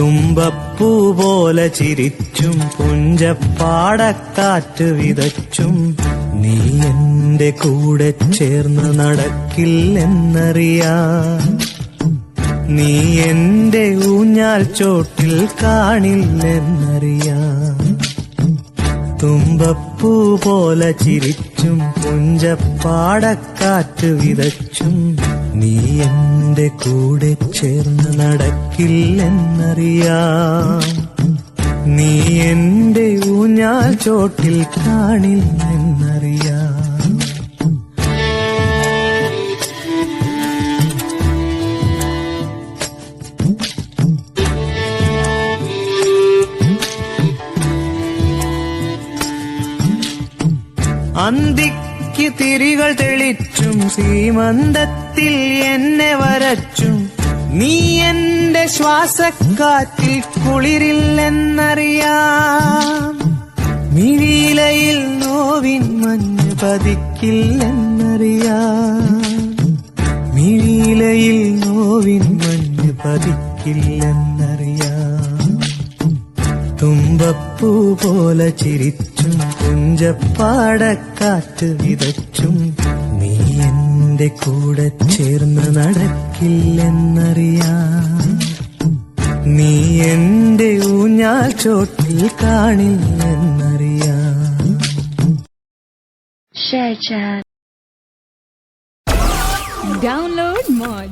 തുമ്പപ്പൂ പോലെ ചിരിച്ചും പുഞ്ചപ്പാടക്കാറ്റ് വിതച്ചും നീ എന്റെ കൂടെ ചേർന്ന് നടക്കില്ലെന്നറിയാം. നീ എന്റെ ഊഞ്ഞാൽ ചോട്ടിൽ കാണില്ലെന്നറിയാം. തുമ്പപ്പൂ പോലെ ചിരിച്ചും പുഞ്ചപ്പാടക്കാറ്റ് വിതച്ചും നീ എന്റെ കൂടെ ചേർന്ന് നടക്കില്ലെന്നറിയാം. നീ എന്റെ ഊഞ്ഞാൽ ചോട്ടിൽ കാണില്ലെന്നറിയാം. അന്തിക്ക് തിരികൾ തെളിച്ചും സീമന്തത്തിൽ എന്നെ വരച്ചും. നീ എന്റെ ശ്വാസക്കാറ്റിൽ കുളിരില്ലെന്നറിയാം. മിഴിയിലയിൽ നോവിൻ മഞ്ഞ് പതിക്കില്ലെന്നറിയാം. മിഴിയിലയിൽ നോവിൻ മഞ്ഞ് പതിക്കില്ലെന്നറിയാം. തുമ്പപ്പൂ പോലെ ചിരിച്ചും കുഞ്ചപ്പാടക്കാറ്റ് വിതച്ചും നീ എന്റെ കൂടെ ചേർന്ന് നടക്കില്ലെന്നറിയാം നീ എന്റെ ഊഞ്ഞാൽ ചോട്ടിൽ കാണില്ലെന്നറിയാം. Download Moj.